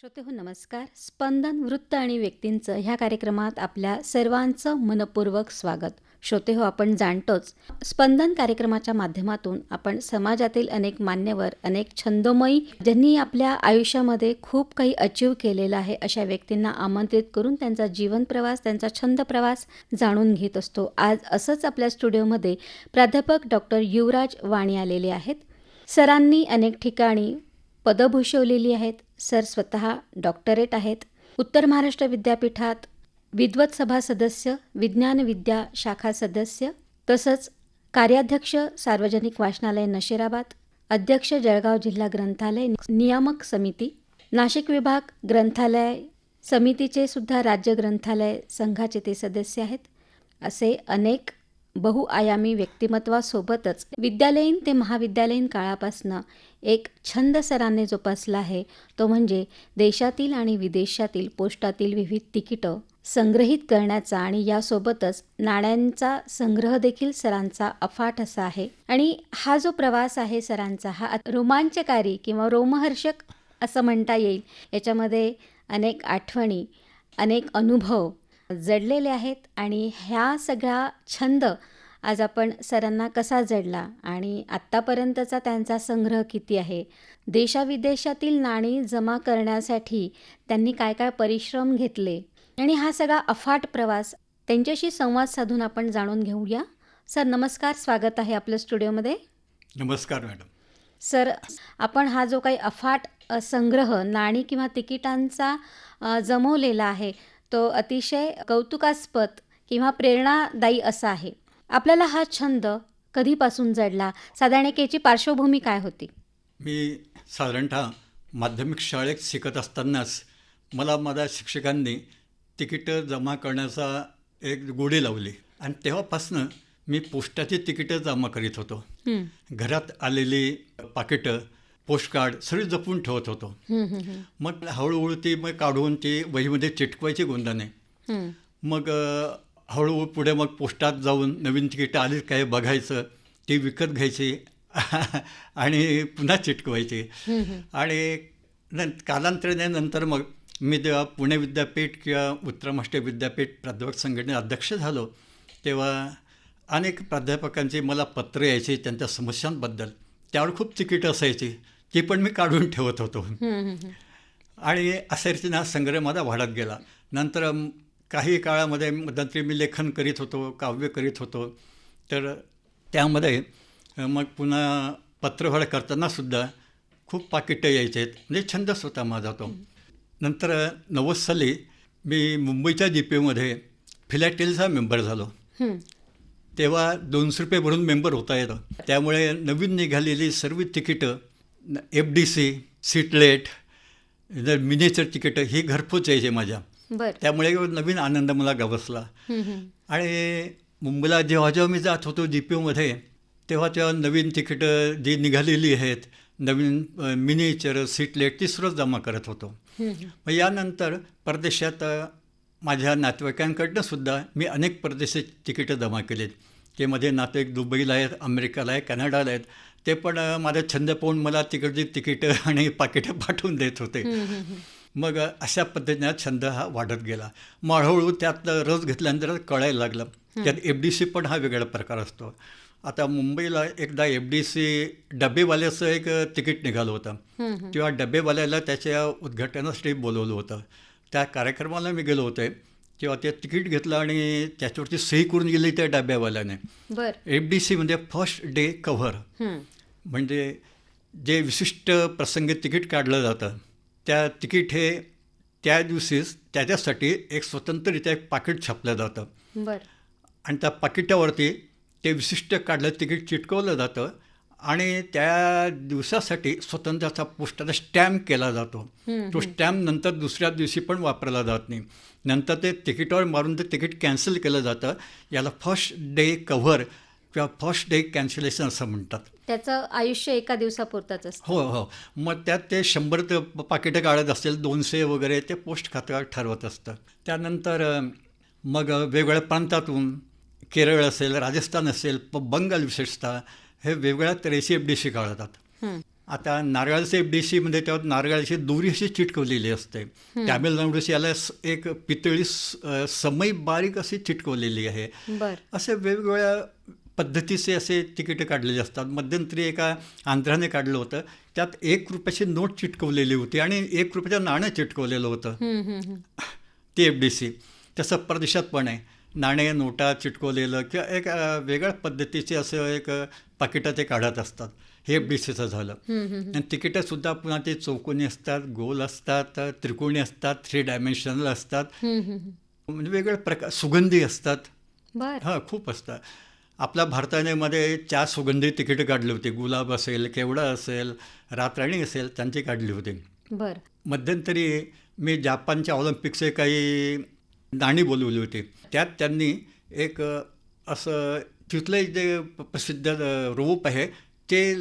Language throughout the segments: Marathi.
श्रोते हो नमस्कार. स्पंदन वृत्त आणि व्यक्तींचं ह्या कार्यक्रमात आपल्या सर्वांचं मनपूर्वक स्वागत. श्रोते हो आपण जाणतोच. स्पंदन कार्यक्रमाच्या माध्यमातून आपण समाजातील अनेक मान्यवर अनेक छंदमयी ज्यांनी आपल्या आयुष्यामध्ये खूप काही अचीव केलेलं आहे अशा व्यक्तींना आमंत्रित करून त्यांचा जीवन प्रवास त्यांचा छंद प्रवास जाणून घेत असतो. आज असंच आपल्या स्टुडिओमध्ये प्राध्यापक डॉक्टर युवराज वाणी आलेले आहेत. सरांनी अनेक ठिकाणी पदं भूषवलेली आहेत. सर स्वतः डॉक्टरेट आहेत. उत्तर महाराष्ट्र विद्यापीठात विद्वत सभा सदस्य विज्ञान विद्या शाखा सदस्य तसंच कार्याध्यक्ष सार्वजनिक वाचनालय नशिराबाद अध्यक्ष जळगाव जिल्हा ग्रंथालय नियामक समिती नाशिक विभाग ग्रंथालय समितीचे सुद्धा राज्य ग्रंथालय संघाचे ते सदस्य आहेत. असे अनेक बहुआयामी व्यक्तिमत्वासोबतच विद्यालयीन ते महाविद्यालयीन काळापासनं एक छंद सरांनी जोपासला आहे. तो म्हणजे देशातील आणि विदेशातील पोस्टातील विविध तिकीटं संग्रहित करण्याचा आणि यासोबतच नाण्यांचा संग्रह देखील सरांचा अफाट असा आहे. आणि हा जो प्रवास आहे सरांचा हा रोमांचकारी किंवा रोमहर्षक असं म्हणता येईल. याच्यामध्ये अनेक आठवणी अनेक अनुभव जडलेले आहेत आणि ह्या सगळा छंद आज आपण सरांना कसा जडला आणि आत्तापर्यंतचा त्यांचा संग्रह किती आहे? देशाविदेशातील नाणी जमा करण्यासाठी त्यांनी काय काय परिश्रम घेतले? आणि हा सगळा अफाट प्रवास त्यांच्याशी संवाद साधून आपण जाणून घेऊया. सर नमस्कार. स्वागत आहे आपल्या स्टुडिओमध्ये. नमस्कार मॅडम. सर आपण हा जो काही अफाट संग्रह नाणी किंवा तिकिटांचा जमवलेला आहे तो अतिशय कौतुकास्पद किंवा प्रेरणादायी असा आहे. आपल्याला हा छंद कधीपासून जडला? साधारण एक याची पार्श्वभूमी काय होती? मी साधारणतः माध्यमिक शाळेत शिकत असतानाच मला माझ्या शिक्षकांनी तिकीटं जमा करण्याचा एक गोडी लावली. आणि तेव्हापासनं मी पोस्टाची तिकीटं जमा करीत होतो. घरात आलेली पाकिटं पोस्टकार्ड सगळी जपून ठेवत होतो. मग हळूहळू ती मग काढून ती वहीमध्ये चिटकवायची गोंदाने हं. मग हळूहळू पुढे मग पोस्टात जाऊन नवीन तिकीटं आली काय बघायचं ती विकत घ्यायची. आणि पुन्हा चिटकवायची. आणि न कालांतराने नंतर मग मी जेव्हा पुणे विद्यापीठ किंवा उत्तर महाराष्ट्र विद्यापीठ प्राध्यापक संघटने अध्यक्ष झालो तेव्हा अनेक प्राध्यापकांची मला पत्र यायची त्यांच्या समस्यांबद्दल. त्यावर खूप तिकीटं असायची ती पण मी काढून ठेवत होतो. आणि रीतीनं हा संग्रह माझा वाढत गेला. नंतर काही काळामध्ये मध्यंतरी मी लेखन करीत होतो काव्य करीत होतो. तर त्यामध्ये मग पुन्हा पत्रव्यवहार करतानासुद्धा खूप पाकिटं यायचे. म्हणजे छंदच होता माझा तो. नंतर नव्वद साली मी मुंबईच्या जी पी ओमध्ये फिलॅटेलचा मेंबर झालो. तेव्हा दोनशे रुपये भरून मेंबर होता येतं. त्यामुळे नवीन निघालेली सर्व तिकीटं F D C sheetlet miniature तिकीटं ही घरपोच यायचे माझ्या. बर त्यामुळे नवीन आनंद मला गवसला. आणि मुंबईला जेव्हा जेव्हा मी जात होतो जी पी ओमध्ये तेव्हा तेव्हा नवीन तिकीटं जी निघालेली आहेत नवीन मिनीचर सीटलेट ती सुद्धा जमा करत होतो. मग यानंतर परदेशात माझ्या नातेवाईकांकडनं सुद्धा मी अनेक परदेशी तिकीटं जमा केलीत ते मध्ये नातेवाईक दुबईला आहेत अमेरिकाला आहे कॅनडाला आहेत ते पण माझा छंद पाहून मला तिकडची तिकीटं आणि पाकिटं पाठवून देत होते. मग अशा पद्धतीने छंद हा वाढत गेला. मग हळूहळू त्यात रस घेतल्यानंतर कळायला लागलं. त्यात एफ डी सी पण हा वेगळा प्रकार असतो. आता मुंबईला एकदा एफ डी सी डबेवाल्याचं एक तिकीट निघालं होतं. तेव्हा डबेवाल्याला त्याच्या उद्घाटनासाठी बोलवलं होतं. त्या कार्यक्रमाला मी गेलो होते. तेव्हा ते तिकीट घेतलं आणि त्याच्यावरती सही करून गेली त्या डब्यावाल्याने. एफ डी सी म्हणजे फर्स्ट डे कव्हर. म्हणजे जे विशिष्ट प्रसंगी तिकीट काढलं जातं. त्या तिकीट हे त्या दिवशीच त्याच्यासाठी एक स्वतंत्ररित्या एक पाकिट छापलं जातं. बर. आणि त्या पाकिटावरती ते विशिष्ट काढलं तिकीट चिटकवलं जातं आणि त्या दिवसासाठी स्वतंत्राचा पोस्टाचा स्टॅम्प केला जातो. तो स्टॅम्प नंतर दुसऱ्या दिवशी पण वापरला जात नाही. नंतर ते तिकीटावर मारून ते तिकीट कॅन्सल केलं जातं. याला फर्स्ट डे कव्हर किंवा फर्स्ट डे कॅन्सलेशन असं म्हणतात. त्याचं आयुष्य एका दिवसापुरतंच असतं. हो हो. मग त्यात ते शंभर ते पाकिटं काढत असेल दोनशे वगैरे ते पोस्ट खात्यावर ठरवत असतं. त्यानंतर मग वेगवेगळ्या प्रांतातून केरळ असेल राजस्थान असेल बंगाल विशेषतः हे वेगवेगळ्या तऱ्हेची एफ डी सी काढतात. आता नारळाचे एफ डी सीमध्ये तेव्हा नारळाची दोरी अशी चिटकवलेली असते. तामिळनाडूची याला एक पितळी स- अ, समई बारीक अशी चिटकवलेली आहे. असे वेगवेगळ्या पद्धतीचे असे तिकीटं काढलेले असतात. मध्यंतरी एका आंध्राने काढलं होतं. त्यात एक रुपयाची नोट चिटकवलेली होती आणि एक रुपयाचं नाणं चिटकवलेलं होतं. ती एफ डी सी. तसं परदेशात पण आहे. नाणे नोटा चिटकवलेलं किंवा एक वेगळ्या पद्धतीचे असं एक पाकिटं ते काढत असतात. हे एफ डी सीचं झालं. आणि तिकीटंसुद्धा पुन्हा ते चौकोनी असतात गोल असतात त्रिकोणी असतात थ्री डायमेन्शनल असतात. म्हणजे वेगवेगळे प्रकार सुगंधी असतात. हां खूप असतात. आपल्या भारताने मध्ये चार सुगंधी तिकीटं काढली होती. गुलाब असेल केवडा असेल रातराणी असेल त्यांची काढली होती. बर. मध्यंतरी मी जापानच्या ऑलिम्पिकचे काही नाणी बोलवली होती. त्यात त्यांनी एक असं तिथलं जे प्रसिद्ध रूप आहे ते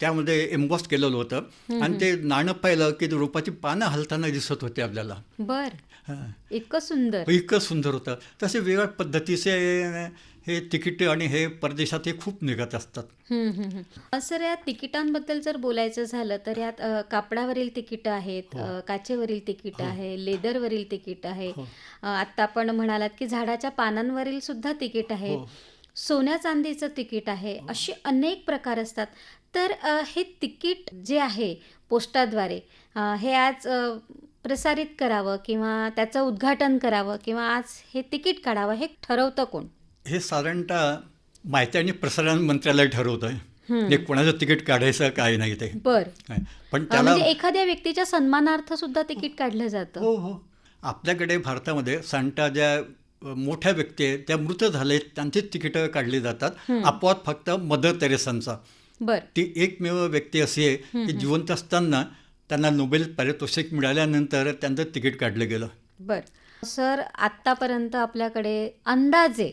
त्यामध्ये एम्बॉस केलेलं होतं. आणि ते नाणं पाहिलं की रूपाची पानं हलताना दिसत होते आपल्याला. बर. इतकं सुंदर. इतकं सुंदर होतं. तसे वेगळ्या पद्धतीचे हे तिकीट आणि हे परदेशात हे खूप निघत असतात. सर या तिकिटांबद्दल जर बोलायचं झालं तर यात कापडावरील तिकीट आहेत अ, काचेवरील तिकीट आहे लेदरवरील तिकीट आहे. हो. अ, आत्ता आपण म्हणालात की झाडाच्या पानांवरील सुद्धा तिकीट आहे. हो. सोन्या चांदीचं तिकीट आहे असे अनेक प्रकार असतात. तर हे तिकीट जे आहे पोस्टाद्वारे हे आज प्रसारित करावं किंवा त्याचं उद्घाटन करावं किंवा आज हे तिकीट काढावं हे ठरवतं कोण? हे साधारणतः माहिती आणि प्रसारण मंत्रालय ठरवतं म्हणजे कोणाचं तिकीट काढायचं काय नाही ते. बर. पण त्याला म्हणजे एखाद्या व्यक्तीच्या सन्मानार्थ सुद्धा तिकीट काढलं जातं. हो हो. आपल्याकडे भारतामध्ये सांगता ज्या मोठ्या व्यक्ती आहेत त्या मृत झालेत त्यांचीच तिकीटं काढली जातात. अपवाद फक्त मदर तेरेसांचा बर. ती एकमेव व्यक्ती अशी आहे की जिवंत असताना त्यांना नोबेल पारितोषिक मिळाल्यानंतर त्यांचं तिकीट काढलं गेलं. बर. सर आत्तापर्यंत आपल्याकडे अंदाजे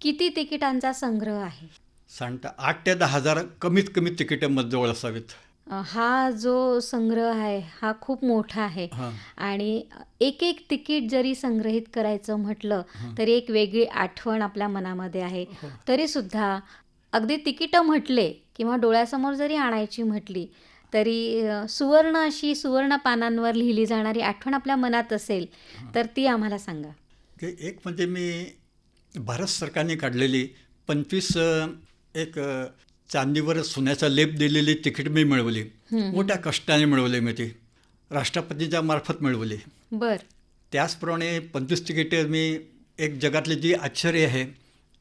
किती तिकिटांचा संग्रह आहे? सांगता आठ ते दहा हजार कमीत कमी तिकीटं मजजवळ असावीत. हा जो संग्रह आहे हा खूप मोठा आहे. हां. आणि एक एक तिकीट जरी संग्रहित करायचं म्हटलं तरी एक वेगळी आठवण आपल्या मनामध्ये आहे. तरी सुद्धा अगदी तिकीटं म्हटले किंवा डोळ्यासमोर जरी आणायची म्हटली तरी सुवर्ण अशी सुवर्ण पानांवर लिहिली जाणारी आठवण आपल्या मनात असेल तर ती आम्हाला सांगा. एक म्हणजे मी भारत सरकारने काढलेली पंचवीस एक चांदीवर सोन्याचा लेप दिलेली तिकीट मी मिळवली. मोठ्या कष्टाने मिळवली मी ती. राष्ट्रपतीच्या मार्फत मिळवली. बर. त्याचप्रमाणे पंचवीस तिकीटे मी एक जगातली जी आश्चर्य आहे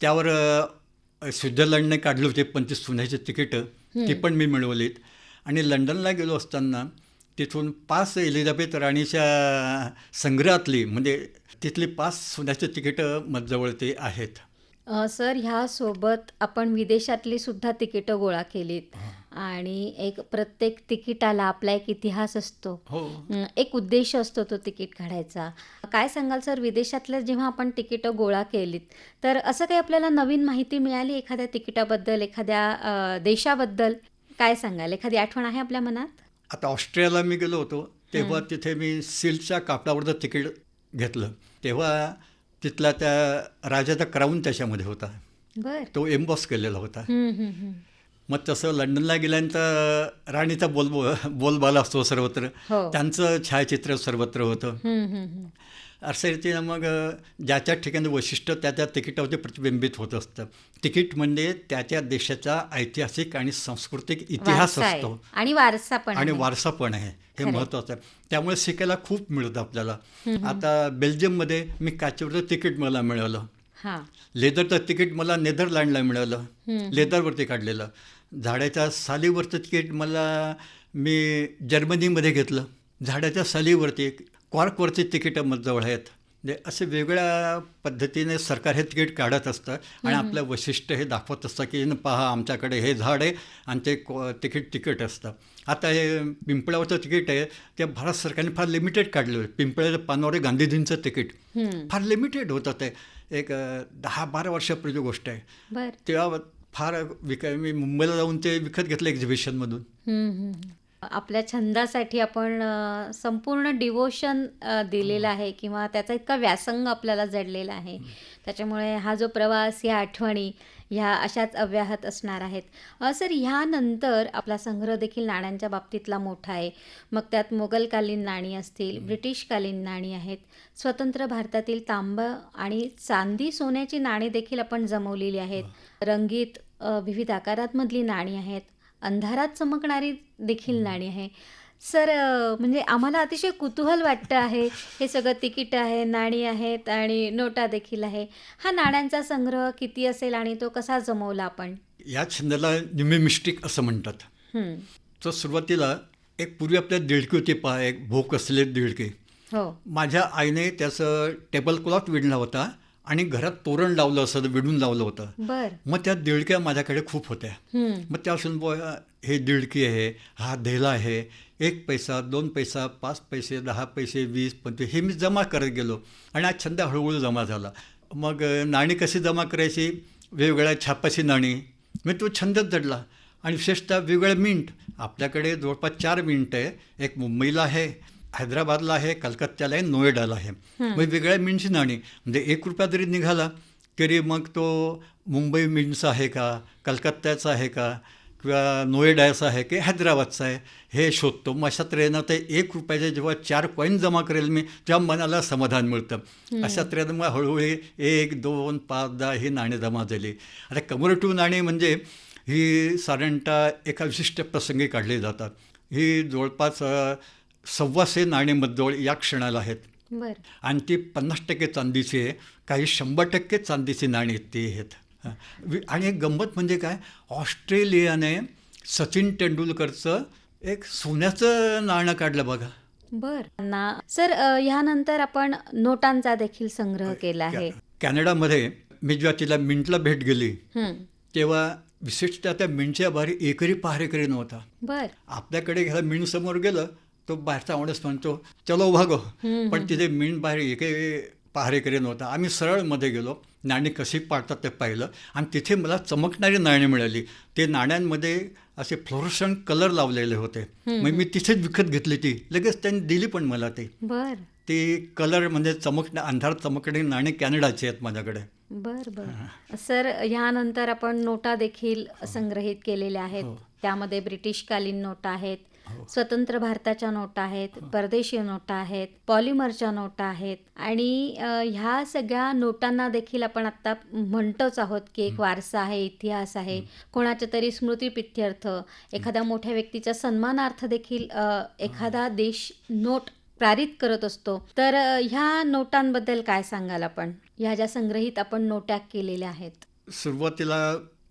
त्यावर स्वित्झर्लंडने काढली होती पंचवीस सोन्याची तिकीटं. ती पण मी मिळवलीत. आणि लंडनला गेलो असताना तिथून पाच एलिझाबेथ राणीच्या संग्रहातली म्हणजे तिथली पाच सोन्याची तिकीटं माझ्याजवळ ते आहेत. सर ह्यासोबत आपण विदेशातली सुद्धा तिकीटं गोळा केलीत. आणि एक प्रत्येक तिकिटाला आपला एक इतिहास असतो. हो. एक उद्देश असतो तो तिकीट काढायचा. काय सांगाल सर विदेशातल्या जेव्हा आपण तिकीटं गोळा केलीत तर असं काही आपल्याला नवीन माहिती मिळाली एखाद्या तिकिटाबद्दल एखाद्या देशाबद्दल? काय सांगाल? एखादी आठवण आहे आपल्या मनात? आता ऑस्ट्रेलियाला मी गेलो होतो तेव्हा तिथे मी सिल्कच्या कापडावरचं तिकीट घेतलं तेव्हा तिथला त्या राजाचा क्राऊन त्याच्यामध्ये होता. तो एम्बॉस केलेला होता. मग तसं लंडनला गेल्यानंतर राणीचा बोल बोलबाला असतो सर्वत्र. हो. त्यांचं छायाचित्र सर्वत्र होतं. असं रीतीनं मग ज्याच्या ठिकाणी वैशिष्ट्य त्या त्या तिकिटावरती प्रतिबिंबित होत असतं. तिकीट म्हणजे त्या देशाचा ऐतिहासिक आणि सांस्कृतिक इतिहास. असतो. आणि वारसा पण आणि. वारसा पण आहे. हे खरंय. महत्त्वाचं आहे. त्यामुळे शिकायला खूप मिळतं आपल्याला. आता बेल्जियममध्ये मी काचेवरचं तिकीट मला मिळालं. हा. लेदरचं तिकीट मला नेदरलँडला मिळालं. लेदरवरती काढलेलं. झाडाच्या सालीवरचं तिकीट मला मी जर्मनीमध्ये घेतलं. झाडाच्या सालीवरती कॉर्कवरची तिकीटं माझ्याजवळ आहेत. म्हणजे असे वेगळ्या पद्धतीने सरकार हे तिकीट काढत असतं आणि आपलं वैशिष्ट्य हे दाखवत असतं की न पहा आमच्याकडे हे झाड आहे आणि ते तिकीट तिकीट असतं. आता हे पिंपळावरचं तिकीट आहे ते भारत सरकारने फार लिमिटेड काढलं आहे. पिंपळाच्या पानावर गांधीजींचं तिकीट. फार लिमिटेड होतं ते. एक दहा बारा वर्षापूर्वीची गोष्ट आहे. तेव्हा फार विक मी मुंबईला जाऊन ते विकत घेतलं एक्झिबिशनमधून. आपल्या छंदासाठी आपण अ, संपूर्ण डिवोशन दिलेलं आहे किंवा त्याचा इतका व्यासंग आपल्याला जडलेला आहे. त्याच्यामुळे हा जो प्रवास या आठवणी ह्या अशाच अव्याहत असणार आहेत. अ, सर ह्यानंतर आपला संग्रह देखील नाण्यांच्या बाबतीतला मोठा आहे. मग त्यात मोगलकालीन नाणी असतील ब्रिटिशकालीन नाणी आहेत. स्वतंत्र भारतातील तांबं आणि चांदी सोन्याची नाणी देखील आपण जमवलेली आहेत. रंगीत अ, विविध आकारांमधली नाणी आहेत. अंधारात चमकणारी देखील नाणी आहे. सर म्हणजे आम्हाला अतिशय कुतूहल वाटतं आहे. हे सगळं तिकीट आहे नाणी आहेत आणि नोटा देखील आहे. हा नाण्यांचा संग्रह किती असेल आणि तो कसा जमवला आपण? या छंदाला न्युमिमिस्टिक असं म्हणतात. हं. तर सुरुवातीला एक पूर्वी आपल्या दिडकी होती पहा एक भोक असलेली दिडकी. हो. माझ्या आईने त्याचं टेबल क्लॉथ विणला होता. आणि घरात तोरण लावलं असं विडून लावलं होतं. मग त्या दिडक्या माझ्याकडे खूप होत्या. हं. मग त्यापासून बुवा हे दिडकी आहे हा धेला आहे एक पैसा दोन पैसा पाच पैसे दहा पैसे वीस पंचवीस हे मी जमा करत गेलो. आणि हा छंद हळूहळू जमा झाला. मग नाणी कशी जमा करायची? वेगवेगळ्या छापाची नाणी. मी तो छंदच जडला. आणि विशेषतः वेगवेगळे मिंट. आपल्याकडे जवळपास चार मिंट आहे. एक मुंबईला आहे हैदराबादला आहे कलकत्त्याला आहे नोएडाला आहे. मग वेगळ्या मिंटची नाणी म्हणजे एक रुपया जरी निघाला तरी मग तो मुंबई मिंटचा आहे का कलकत्त्याचा आहे का किंवा नोएडाचा आहे की हैदराबादचा आहे हे शोधतो. मग अशा तऱ्हेनं ते एक रुपयाचे जेव्हा चार कॉईन जमा करेल मी तेव्हा मनाला समाधान मिळतं. अशा तऱ्हेनं मग हळूहळू एक दोन पाच दहा ही नाणी जमा झाली. आता कमोरेटिव्ह नाणी म्हणजे ही साधारणतः एका विशिष्ट प्रसंगी काढली जातात. ही जवळपास सव्वाशे नाणी मध्यजवळ या क्षणाला आहेत. बर. आणि ती पन्नास टक्के चांदीची आहे काही शंभर टक्के चांदीची नाणी ती आहेत. आणि एक गंमत म्हणजे काय? ऑस्ट्रेलियाने सचिन तेंडुलकरचं एक सोन्याचं नाणं काढलं बघा. बर. ना सर ह्यानंतर आपण नोटांचा देखील संग्रह केला आहे. कॅनडामध्ये मी जेव्हा तिला मिंटला भेट गेली हं. तेव्हा विशेषतः त्या मिंटच्या बाहेर एकही पहारेकरी नव्हता. बर. आपल्याकडे घ्यायला मिंट समोर गेलं तो बाहेरचा माणूस म्हणतो चलो भागो पण तिथे मिंट बाहेर एकही पहारेकरी नव्हता. आम्ही सरळमध्ये गेलो. नाणी कशी पाडतात ते पाहिलं. आणि तिथे मला चमकणारी नाणी मिळाली. ते नाण्यांमध्ये असे फ्लोरोसंट कलर लावलेले होते. मग मी तिथेच विकत घेतली ती. लगेच त्यांनी दिली पण मला ती. बर. ती कलर म्हणजे चमकण्या अंधारात चमकणारी नाणी कॅनडाची आहेत माझ्याकडे. बर बर. सर ह्यानंतर आपण नोटा देखील संग्रहित केलेल्या आहेत. त्यामध्ये ब्रिटिशकालीन नोटा आहेत. स्वतंत्र भारताच्या नोटा आहेत परदेशी नोटा आहेत पॉलिमरच्या नोटा आहेत आणि ह्या सगळ्या नोटांना देखील आपण आता म्हणतोच आहोत की एक वारसा आहे इतिहास आहे. कोणाच्या तरी स्मृतीप्रित्यर्थ एखाद्या मोठ्या व्यक्तीच्या सन्मानार्थ देखील एखादा देश नोट प्रेरित करत असतो. तर ह्या नोटांबद्दल काय सांगाल आपण? ह्या ज्या संग्रहित आपण नोटा केलेल्या आहेत? सुरुवातीला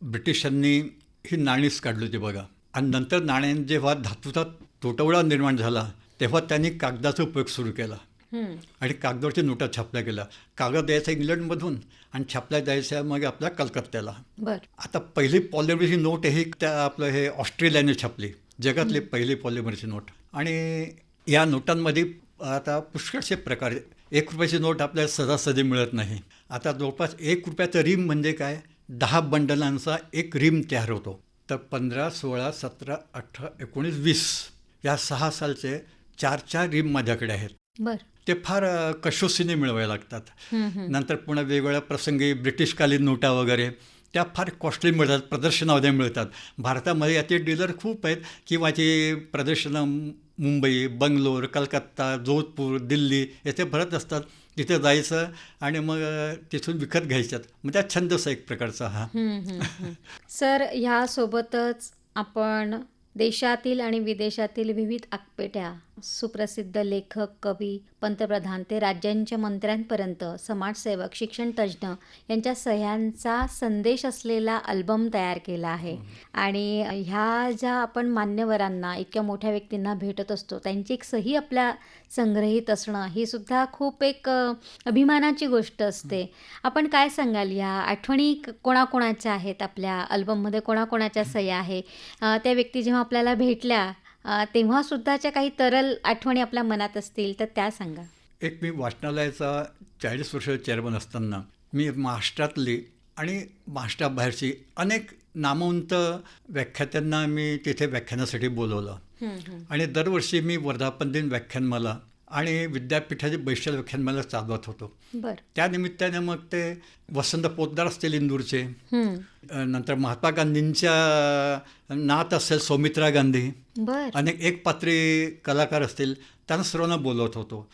ब्रिटिशांनी ही नाणीच काढली होती बघा. आणि नंतर नाण्यांनी जेव्हा धातूचा तुटवडा निर्माण झाला तेव्हा त्यांनी कागदाचा उपयोग सुरू केला. आणि कागदावरच्या नोटा छापल्या गेल्या. कागद द्यायचा इंग्लंडमधून आणि छापल्या द्यायच्या मग आपल्या कलकत्त्याला आता पहिली पॉलिमरची नोट ही त्या आपलं हे ऑस्ट्रेलियाने छापली जगातली पहिली पॉलिमरची नोट. आणि या नोटांमध्ये आता पुष्कळसे प्रकार. एक रुपयाची नोट आपल्याला सहजासहजी मिळत नाही. आता जवळपास एक रुपयाचं रिम म्हणजे काय? दहा बंडलांचा एक रिम तयार होतो. तर पंधरा सोळा सतरा अठरा एकोणीस वीस या सहा सालचे चार चार रिम माझ्याकडे आहेत. बर. ते फार कसोशीने मिळवावे लागतात. नंतर पुन्हा वेगवेगळ्या प्रसंगी ब्रिटिशकालीन नोटा वगैरे त्या फार कॉस्टली मिळतात प्रदर्शनामध्ये मिळतात. भारतामध्ये याचे डीलर खूप आहेत किंवा ची प्रदर्शनं मुंबई बंगलोर कलकत्ता जोधपूर दिल्ली येथे भरत असतात. तिथे जायचं आणि मग तिथून विकत घ्यायच्यात. मग त्या छंदच एक प्रकारचा हा. सर ह्यासोबतच आपण देशातील आणि विदेशातील विविध आकपेट्या सुप्रसिद्ध लेखक कवी पंतप्रधान ते राज्यांच्या मंत्र्यांपर्यंत समाजसेवक शिक्षण तज्ज्ञ यांच्या सह्यांचा संदेश असलेला अल्बम तयार केला आहे. आणि ह्या ज्या आपण मान्यवरांना इतक्या मोठ्या व्यक्तींना भेटत असतो त्यांची एक सही आपल्या संग्रहित असणं ही सुद्धा खूप एक अभिमानाची गोष्ट असते. आपण काय सांगाल? या आठवणी क- कोणाकोणाच्या आहेत? आपल्या अल्बममध्ये कोणाकोणाच्या सह्या आहे? त्या व्यक्ती जेव्हा आपल्याला भेटल्या तेव्हासुद्धाच्या काही तरल आठवणी आपल्या मनात असतील तर त्या सांगा. एक मी वाचनालयाचा चाळीस वर्ष चेअरमन असताना मी महाराष्ट्रातली आणि महाराष्ट्राबाहेरची अनेक नामवंत व्याख्यात्यांना मी तिथे व्याख्यानासाठी बोलवलं. आणि दरवर्षी मी वर्धापन दिन व्याख्यानमाला आणि विद्यापीठाचे बैशल व्याख्यान मला चालवत होतो. बर. त्या निमित्ताने मग ते वसंत पोतदार असतील इंदूरचे. नंतर महात्मा गांधींच्या नात असेल सौमित्रा गांधी. अनेक एक पात्री कलाकार असतील त्यांना सर्वांना बोलवत होतो.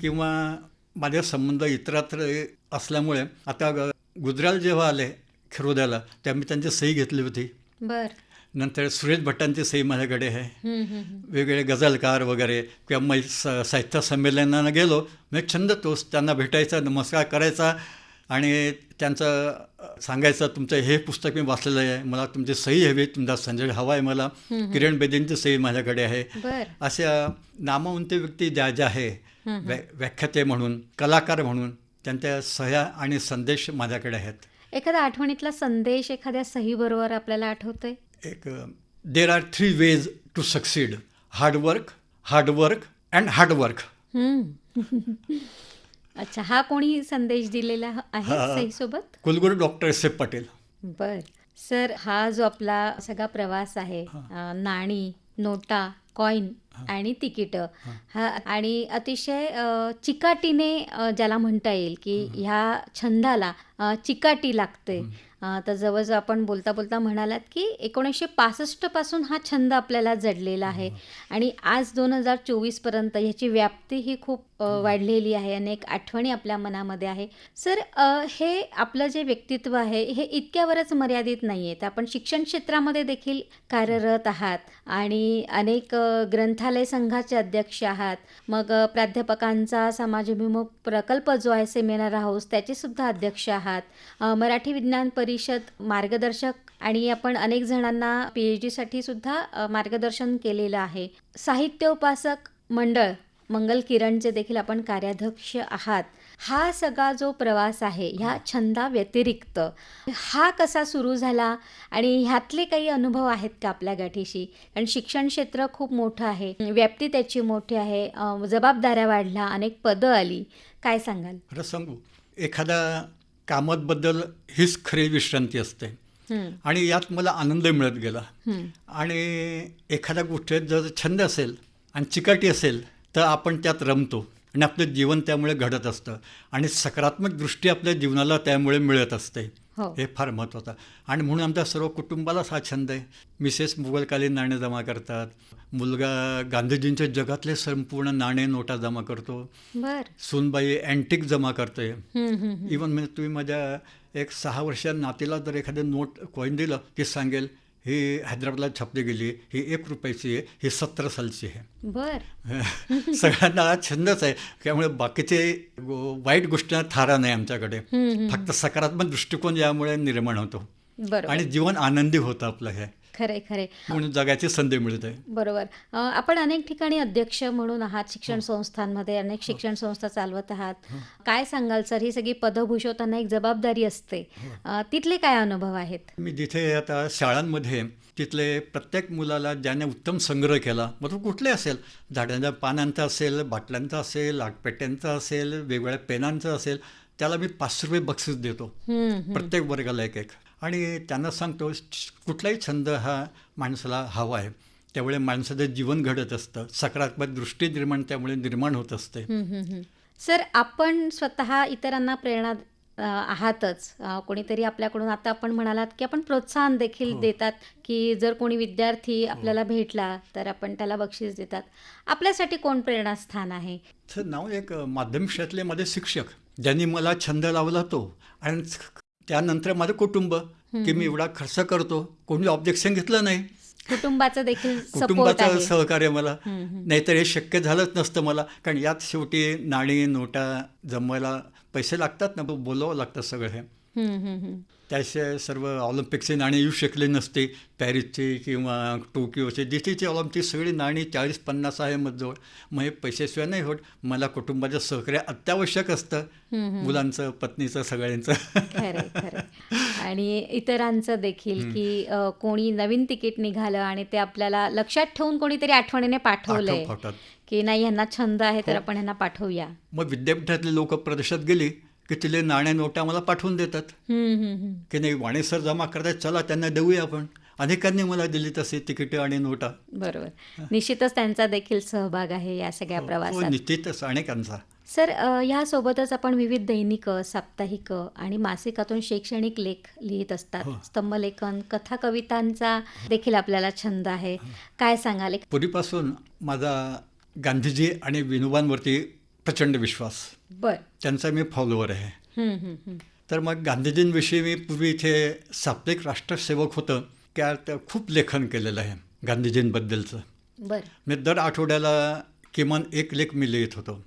किंवा माझे संबंध इतरत्र असल्यामुळे आता गुजराल जेव्हा आले खिरोद्याला तेव्हा मी त्यांची सही घेतली होती. बर. नंतर सुरेश भट्टांची सही माझ्याकडे आहे. वेगवेगळे गझलकार वगैरे किंवा मग स- साहित्य संमेलनांना गेलो. मग छंद तोच त्यांना भेटायचा नमस्कार करायचा आणि त्यांचं सांगायचं तुमचं हे पुस्तक मी वाचलेलं आहे. मला तुमची सही हवी तुमचा संजय हवा आहे मला. किरण बेदींची सही माझ्याकडे आहे. अशा नामवंत व्यक्ती ज्या ज्या आहे व्या व्याख्याते म्हणून कलाकार म्हणून त्यांच्या सह्या आणि संदेश माझ्याकडे आहेत. एखादा आठवणीतला संदेश एखाद्या सही बरोबर आपल्याला आठवतोय? एक there are three ways to succeed hard work hard work and hard work. अच्छा हा कोणी संदेश दिलेला आहे. सही सोबत कुलगुरू डॉक्टर एस एफ पटेल. बर. सर हा जो आपला सगळा प्रवास आहे नाणी नोटा कॉईन आणि तिकीट हा. आणि अतिशय चिकाटीने ज्याला म्हणता येईल की ह्या छंदाला चिकाटी लागते. तर जवळजवळ आपण बोलता बोलता म्हणालात की एकोणीसशे पासष्टपासून हा छंद आपल्याला जडलेला आहे. आणि आज दोन हजार चोवीसपर्यंत ह्याची व्याप्ती ही खूप वाढलेली आहे अनेक आठवणी आपल्या मनामध्ये आहे. सर हे आपलं जे व्यक्तित्व आहे हे इतक्यावरच मर्यादित नाही आहे. तर आपण शिक्षण क्षेत्रामध्ये देखील कार्यरत आहात आणि अनेक ग्रंथालय संघाचे अध्यक्ष आहात. मग प्राध्यापकांचा समाजाभिमुख प्रकल्प जो आहे सेमिनार हाऊस त्याचे सुद्धा अध्यक्ष आहात. मराठी विज्ञान परिषद मार्गदर्शक आणि आपण अनेक जणांना पी एच डीसाठी सुद्धा मार्गदर्शन केलेलं आहे. साहित्य उपासक मंडळ मंगल किरणचे देखील आपण कार्याध्यक्ष आहात. हा सगळा जो प्रवास आहे ह्या छंदा व्यतिरिक्त हा कसा सुरू झाला आणि ह्यातले काही अनुभव आहेत का आपल्या गाठीशी? कारण शिक्षण क्षेत्र खूप मोठं आहे व्याप्ती त्याची मोठी आहे जबाबदाऱ्या वाढल्या अनेक पदं आली. काय सांगाल? खरं सांगू एखादा कामाबद्दल हीच खरी विश्रांती असते. आणि यात मला आनंद मिळत गेला. आणि एखाद्या गोष्टीत जर छंद असेल आणि चिकाटी असेल तर आपण त्यात रमतो. आणि आपलं जीवन त्यामुळे घडत असतं. आणि सकारात्मक दृष्टी आपल्या जीवनाला त्यामुळे मिळत असते. हो. हे फार महत्त्वाचं आणि म्हणून आमच्या सर्व कुटुंबालाच हा छंद आहे. मिसेस मुघलकालीन नाणे जमा करतात. मुलगा गांधीजींच्या जगातले संपूर्ण नाणे नोटा जमा करतो. सूनबाई अँटिक जमा करते. इवन म्हणजे तुम्ही माझ्या एक सहा वर्षात नातीला जर एखादं नोट कॉईन दिलं ती सांगेल ही हैदराबादला छापली गेली ही एक रुपयाची आहे ही सत्तर सालची आहे. बर. सगळ्यांना हा छंदच आहे. त्यामुळे बाकीचे वाईट गोष्टींना थारा नाही आमच्याकडे. फक्त सकारात्मक दृष्टिकोन यामुळे निर्माण होतो. आणि जीवन आनंदी होतं आपलं हे. खरे खरे. म्हणून जगाची संधी मिळते. बरोबर. आपण अनेक ठिकाणी अध्यक्ष म्हणून आहात शिक्षण संस्थांमध्ये अनेक शिक्षण संस्था चालवत आहात. काय सांगाल सर? ही सगळी पदं भूषवताना एक जबाबदारी असते. तिथले काय अनुभव आहेत? मी जिथे आता शाळांमध्ये तिथले प्रत्येक मुलाला ज्याने उत्तम संग्रह केला मग तो कुठले असेल? झाडांच्या पानांचा असेल बाटल्यांचा असेल आगपेट्यांचा असेल वेगवेगळ्या पेनांचा असेल त्याला मी पाचशे रुपये बक्षीस देतो. प्रत्येक वर्गाला एक एक. आणि त्यांना सांगतो कुठलाही छंद हा माणसाला हवा आहे. त्यामुळे माणसाचं जीवन घडत असतं. सकारात्मक दृष्टी निर्माण त्यामुळे निर्माण होत असते. सर आपण स्वतः इतरांना प्रेरणा आहातच. कोणीतरी आपल्याकडून आता आपण म्हणालात की आपण प्रोत्साहन देखील देतात की जर कोणी विद्यार्थी आपल्याला भेटला तर आपण त्याला बक्षीस देतात. आपल्यासाठी कोण प्रेरणास्थान आहे? नाव एक माध्यमिक शाळेतले माझे शिक्षक. ज्यांनी मला छंद लावला तो. आणि त्यानंतर माझं कुटुंब की मी एवढा खर्च करतो. कोणी ऑब्जेक्शन घेतलं नाही. कुटुंबाचं देखील कुटुंबाचं सहकार्य मला. नाहीतर हे शक्य झालंच नसतं मला. कारण यात शेवटी नाणी नोटा जमवायला पैसे लागतात ना बोलावं लागतं सगळं हे. त्याशिवाय सर्व ऑलिम्पिकचे नाणी येऊ शकले नसते. पॅरिसचे किंवा टोकियोचे जिथेची ऑलिम्पिक सगळी नाणी चाळीस पन्नास आहे मजजवळ मग हे पैशाशिवाय नाही होत. मला कुटुंबाचं सहकार्य अत्यावश्यक असतं. मुलांचं पत्नीचं सगळ्यांचं. आणि इतरांचं देखील की कोणी नवीन तिकीट निघालं आणि ते आपल्याला लक्षात ठेवून कोणीतरी आठवणीने पाठवलंय. की नाही ह्यांना छंद आहे तर आपण ह्यांना पाठवूया. मग विद्यापीठातले लोक प्रदेशात गेली. की तिले नाण्या नोटा मला पाठवून देतात. की नाही वाणेसर जमा करतात चला त्यांना देऊया आपण. अनेकांनी मला दिली तसे तिकीटं आणि नोटा. बरोबर. निश्चितच त्यांचा देखील सहभाग आहे या सगळ्या हो, हो, प्रवासात. निश्चितच अनेकांचा. सर अ, ह्यासोबतच आपण विविध दैनिक साप्ताहिक आणि मासिकातून शैक्षणिक लेख लिहित असतात. हो. स्तंभलेखन कथा कवितांचा देखील आपल्याला छंद आहे. काय सांगाल? पूर्वीपासून माझा गांधीजी आणि विनोबांवरती प्रचंड विश्वास. बर. त्यांचा मी फॉलोवर आहे. तर मग गांधीजींविषयी मी पूर्वी इथे साप्ताहिक राष्ट्रसेवक होतं त्यात खूप लेखन केलेलं आहे गांधीजींबद्दलचं. बर. मी दर आठवड्याला किमान एक लेख मी लिहित होतो.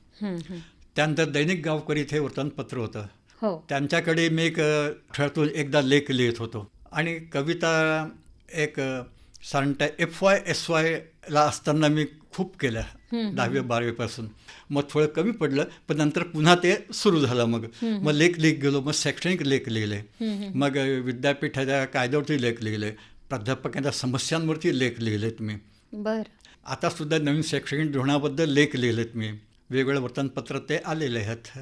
त्यानंतर दैनिक गावकरी इथे वर्तमानपत्र होतं. हो. त्यांच्याकडे मी एक आठवड्यातून एकदा लेख लिहित होतो. आणि कविता एक साधारणतः एफ वाय एस वायला असताना मी खूप केल्या दहावी बारावीपासून मग थोडं कमी पडलं पण नंतर पुन्हा ते सुरू झालं मग. मग लेख लिहित गेलो मग शैक्षणिक लेख लिहिले. मग विद्यापीठाच्या कायद्यावरती लेख लिहिले. प्राध्यापकांच्या समस्यांवरती लेख लिहिलेत मी बर. आता सुद्धा नवीन शैक्षणिक धोरणाबद्दल लेख लिहिलेत मी. वेगवेगळ्या वर्तमानपत्रात ते आलेले आहेत.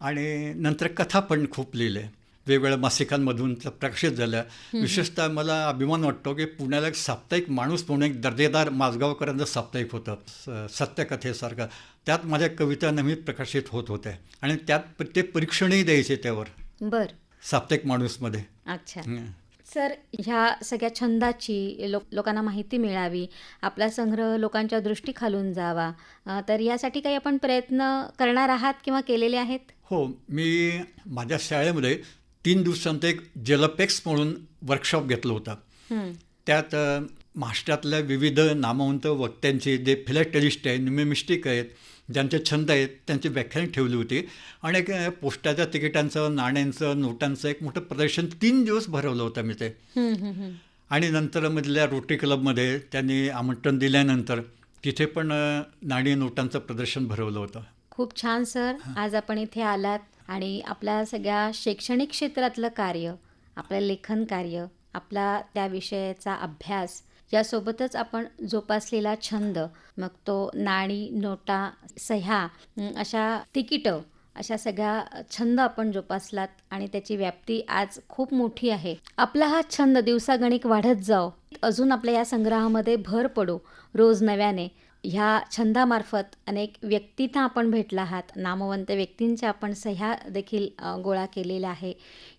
आणि नंतर कथा पण खूप लिहिले. वेगवेगळ्या मासिकांमधून प्रकाशित झाल्या. विशेषतः मला अभिमान वाटतो की पुण्याला एक साप्ताहिक माणूस म्हणून एक दर्जेदार माझगावकरांचं साप्ताहिक होतं सत्यकथेसारखं. त्यात माझ्या कविता नेहमी प्रकाशित होत होत्या आणि त्यात ते परीक्षणही द्यायचे त्यावर. बर. साप्ताहिक माणूसमध्ये. अच्छा. सर ह्या सगळ्या छंदाची लोक लोकांना माहिती मिळावी आपला संग्रह लोकांच्या दृष्टीखालून जावा अ, तर यासाठी काही आपण प्रयत्न करणार आहात किंवा केलेले आहेत? हो मी माझ्या शाळेमध्ये तीन दिवसांत एक जलपेक्स म्हणून वर्कशॉप घेतलं होतं. त्यात महाराष्ट्रातल्या विविध नामवंत वक्त्यांचे जे फिलॅटेलिस्ट आहेत निमिस्टिक आहेत ज्यांचे छंद आहेत त्यांची व्याख्याने ठेवली होती. आणि एक पोस्टाच्या तिकिटांचं नाण्यांचं नोटांचं एक मोठं प्रदर्शन तीन दिवस भरवलं होतं मी ते. आणि नंतर मधल्या रोटरी क्लबमध्ये त्यांनी आमंत्रण दिल्यानंतर तिथे पण नाणी नोटांचं प्रदर्शन भरवलं होतं. खूप छान सर. आज आपण इथे आलात. आणि आपल्या सगळ्या शैक्षणिक क्षेत्रातलं कार्य आपलं लेखन कार्य आपला त्या विषयाचा अभ्यास यासोबतच आपण जोपासलेला छंद मग तो नाणी नोटा सह्या अशा तिकीटं अशा सगळ्या छंद आपण जोपासलात आणि त्याची व्याप्ती आज खूप मोठी आहे. आपला हा छंद दिवसागणिक वाढत जाओ. अजून आपल्या या संग्रहामध्ये भर पडो रोज नव्याने. ह्या छंदामार्फत अनेक व्यक्तींना आपण भेटला आहात. नामवंत व्यक्तींच्या आपण सह्या देखील गोळा केलेल्या आहे.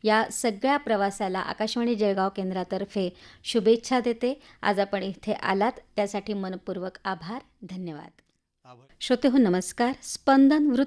या सगळ्या प्रवासाला आकाशवाणी जळगाव केंद्रातर्फे शुभेच्छा देते. आज आपण इथे आलात. त्यासाठी मनपूर्वक आभार. धन्यवाद. आभार. श्रोते हो नमस्कार. स्पंदन वृत्त